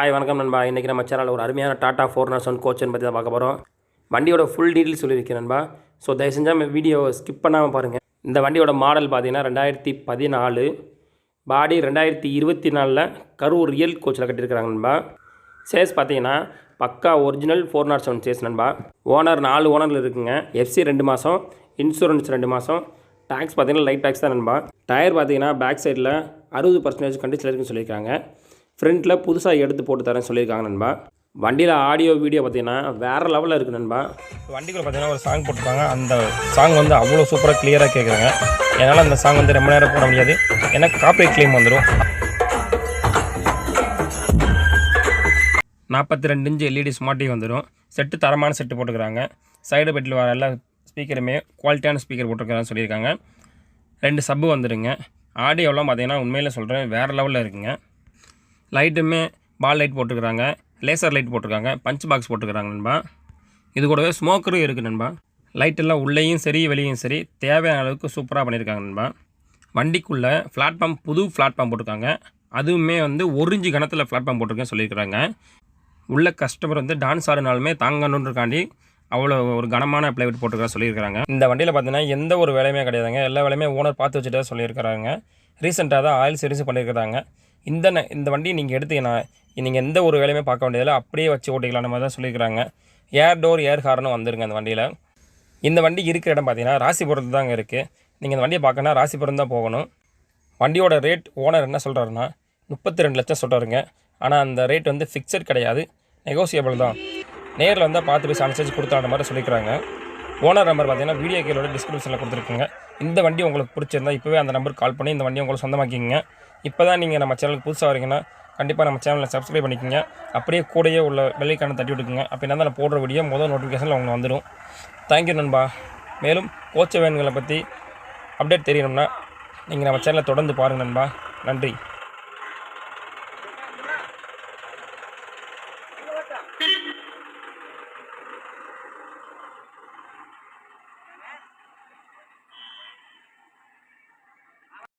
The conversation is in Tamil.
ஹாய் வணக்கம் நண்பா. இன்றைக்கி நம்ம சேனலில் ஒரு அருமையான டாட்டா ஃபோர் நாட் செவன் கோச்சன் பற்றி தான் பார்க்க போகிறோம் வண்டியோட ஃபுல் டீட்டெயில் சொல்லியிருக்கேன் நண்பா. ஸோ தயவு செஞ்சால் வீடியோ ஸ்கிப் பண்ணாமல் பாருங்கள் இந்த வண்டியோட மாடல் பார்த்தீங்கன்னா ரெண்டாயிரத்தி பதினாலு பாடி ரெண்டாயிரத்தி இருபத்தி நாலில் கரூர் ரியல் கோச்சில் கட்டியிருக்கிறாங்க நண்பா. சேஸ் பார்த்தீங்கன்னா pakka original four naught seven chassis நண்பா. ஓனர் நாலு ஓனரில் இருக்குங்க. எஃப்சி ரெண்டு மாதம் இன்சூரன்ஸ் ரெண்டு மாதம் டேக்ஸ் பார்த்தீங்கன்னா லைட் டேக்ஸ் தான் நண்பா. டயர் பார்த்தீங்கன்னா பேக் சைடில் அறுபது பர்சன்டேஜ் கண்டிஷன் இருக்குன்னு சொல்லியிருக்காங்க. ஃப்ரண்ட்டில் புதுசாக எடுத்து போட்டு தரேன் சொல்லியிருக்காங்க நண்பா. வண்டியில் ஆடியோ வீடியோ பார்த்தீங்கன்னா வேறு லெவலில் இருக்குது நண்பா. வண்டிக்குள்ள பார்த்தீங்கன்னா ஒரு சாங் போட்டிருப்பாங்க. அந்த சாங் வந்து அவ்வளோ சூப்பராக கிளியராக கேட்குறாங்க என்னால் அந்த சாங் வந்து ரொம்ப நேரம் போட முடியாது. ஏன்னா காப்பி கிளைம் வந்துடும் நாற்பத்தி ரெண்டு இன்ச்சு எல்இடி ஸ்மார்ட் டிவி வந்துடும் செட்டு தரமான செட்டு போட்டுக்கிறாங்க. சைடு பெட்டில் வர எல்லா ஸ்பீக்கருமே குவாலிட்டியான ஸ்பீக்கர் போட்டிருக்காங்கன்னு சொல்லியிருக்காங்க. ரெண்டு சப்பு வந்துடுங்க ஆடியோலாம் பார்த்தீங்கன்னா உண்மையில் சொல்கிறேன் வேறு லெவலில் இருக்குங்க. லைட்டுமே பால் லைட் போட்டுருக்குறாங்க. லேசர் லைட் போட்டிருக்காங்க. பஞ்ச் பாக்ஸ் போட்டுருக்குறாங்க நண்பா. இது கூடவே ஸ்மோக்கரும் இருக்குது நண்பா. லைட்டெல்லாம் உள்ளேயும் சரி வெளியும் சரி தேவையான அளவுக்கு சூப்பராக பண்ணியிருக்காங்க நண்பா. வண்டிக்குள்ளே பிளாட்ஃபார்ம் புது பிளாட்ஃபார்ம் போட்டிருக்காங்க. அதுவுமே வந்து ஒரிஞ்சு கணத்தில் பிளாட்ஃபார்ம் போட்டிருக்கேன்னு சொல்லியிருக்கிறாங்க. உள்ள கஸ்டமர் வந்து டான்ஸ் ஆடினாலுமே தாங்கணுன்றக்காண்டி அவ்வளோ ஒரு கனமான பிளைவுட் போட்டுருக்க சொல்லியிருக்காங்க இந்த வண்டியில் பார்த்தீங்கன்னா எந்த ஒரு வேலையுமே கிடையாதுங்க. எல்லா வேலையுமே ஓனர் பார்த்து வச்சுட்டு சொல்லியிருக்கிறாங்க. ரீசெண்டாக தான் ஆயில் சர்வீஸ் பண்ணியிருக்கிறாங்க இந்த இந்த வண்டி நீங்கள் எடுத்தீங்கன்னா நீங்கள் எந்த ஒரு வேலையுமே பார்க்க வேண்டியதில்லை. அப்படியே வச்சு ஓட்டிக்கலாம் மாதிரி தான் சொல்லியிருக்கிறாங்க. ஏர் டோர் ஏர் ஹார்னும் வந்துருங்க அந்த வண்டியில். இந்த வண்டி இருக்கிற இடம் பார்த்தீங்கன்னா ராசிபுரத்து தாங்க இருக்குது நீங்கள் இந்த வண்டியை பார்க்கணுன்னா ராசிபுரம் தான் போகணும். வண்டியோட ரேட் ஓனர் என்ன சொல்கிறாருன்னா முப்பத்தி ரெண்டு லட்சம் சொல்கிறாருங்க ஆனால் அந்த ரேட் வந்து ஃபிக்ஸட் கிடையாது. நெகோசியபிள் தான். நேரில் வந்தால் பார்த்து பேசி அனுசரிச்சு கொடுத்தாட மாதிரி சொல்லிக்கிறாங்க ஓனர் நம்பர் பார்த்தீங்கன்னா வீடியோ கீழோட டிஸ்கிரிப்ஷனில் கொடுத்துருக்குங்க. இந்த வண்டி உங்களுக்கு பிடிச்சிருந்தா இப்போவே அந்த நம்பருக்கு கால் பண்ணி இந்த வண்டியை உங்களுக்கு சொந்தமாக்கிங்க இப்போ தான் நீங்கள் நம்ம சேனலுக்கு புதுசாக வரீங்கன்னா கண்டிப்பாக நம்ம சேனலை சப்ஸ்கிரைப் பண்ணிக்கோங்க. அப்படியே கூடயே உள்ள வெள்ளைக்கான தட்டி விட்டுக்குங்க. அப்போ என்ன தான் போடுற வீடியோ முதல் நோட்டிஃபிகேஷனில் உங்களுக்கு வந்துடும் தேங்க்யூ நண்பா. மேலும் கோச்ச வேன்களை பற்றி அப்டேட் தெரியணும்னா நீங்கள் நம்ம சேனலை தொடர்ந்து பாருங்கள் நண்பா. நன்றி.